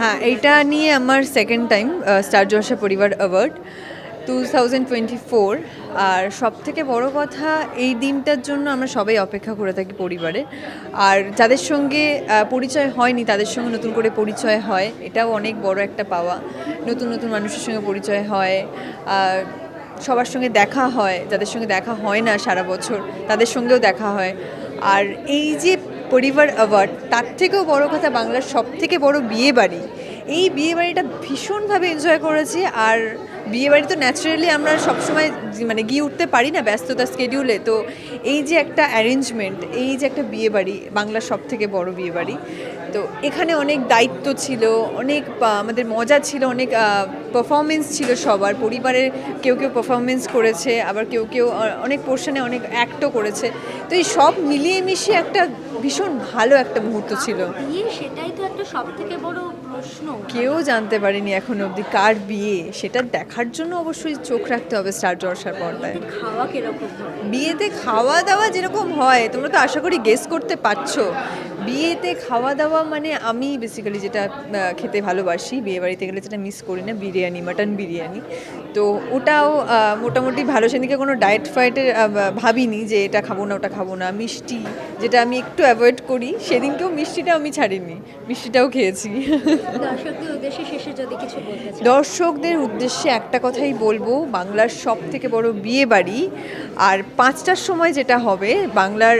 হ্যাঁ এইটা নিয়ে আমার second time star Jalsha Parivar award two thousand twenty four আর সব থেকে বড় কথা, এই দিনটার জন্য আমরা সবাই অপেক্ষা করে থাকি পরিবারে। আর যাদের সঙ্গে পরিচয় হয়নি, তাদের সঙ্গে নতুন করে পরিচয় হয়, এটাও অনেক বড় একটা পাওয়া। নতুন নতুন মানুষের সঙ্গে পরিচয় হয় সবার সঙ্গে দেখা হয়, যাদের সঙ্গে দেখা হয় না সারা বছর, তাদের সঙ্গেও দেখা হয়। আর এই যে পরিবার অ্যাওয়ার্ড তার থেকেও বড় কথা বাংলার সব থেকে বড় বিয়ে বাড়ি এই বিয়ে বাড়িটা ভীষণভাবে এনজয় করেছি আর বিয়ে বাড়ি তো ন্যাচারালি আমরা সবসময় মানে গিয়ে উঠতে পারি না ব্যস্ততা স্কেডিউলে তো এই যে একটা অ্যারেঞ্জমেন্ট এই যে একটা বিয়ে বাড়ি বাংলার সব থেকে বড় বিয়ে বাড়ি তো এখানে অনেক দায়িত্ব ছিল অনেক আমাদের মজা ছিল অনেক পারফরমেন্স ছিল সবার। পরিবারের কেউ কেউ পারফরমেন্স করেছে আবার কেউ কেউ অনেক পোর্শনে অনেক অ্যাক্টও করেছে। তো এই সব মিলিয়ে মিশিয়ে একটা ভীষণ ভালো একটা মুহূর্ত ছিল। সেটাই তো একটা সব থেকে বড় প্রশ্ন। কেউ জানতে পারেনি এখনও অবধি কার বিয়ে সেটা দেখার জন্য অবশ্যই চোখ রাখতে হবে স্টার জলসার পর্দায়। বিয়েতে খাওয়া কীরকম বিয়েতে খাওয়া দাওয়া যেরকম হয় তোমরা তো আশা করি গেস করতে পারছ। বিয়েতে খাওয়া দাওয়া মানে আমি বেসিক্যালি যেটা খেতে ভালোবাসি বিয়ে বাড়িতে গেলে যেটা মিস করি না বিরিয়ানি মাটন বিরিয়ানি। তো ওটাও মোটামুটি ভালো সেদিকে কোনো ডায়েট ফায়েটের ভাবিনি যে এটা খাব না ওটা খাব না। মিষ্টি যেটা আমি একটু অ্যাভয়েড করি সেদিনকেও মিষ্টিটা আমি ছাড়িনি। মিষ্টিটাও খেয়েছি। দর্শকদের উদ্দেশ্যে শেষে যদি কিছু বলতে চান। দর্শকদের উদ্দেশ্যে একটা কথাই বলব বাংলার সব থেকে বড় বিয়ে বাড়ি আর পাঁচটার সময় যেটা হবে বাংলার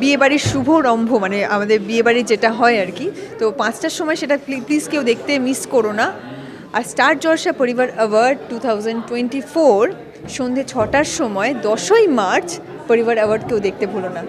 বিয়ে বাড়ির শুভরম্ভ মানে আমাদের বিয়ে বাড়ি যেটা হয় আর কি তো পাঁচটার সময় সেটা প্লিজ কেউ দেখতে মিস করো না। আর star Jalsha Parivar award two thousand twenty four সন্ধ্যে ছটার সময় দশই মার্চ পরিবার অ্যাওয়ার্ড কেউ দেখতে ভুলো না।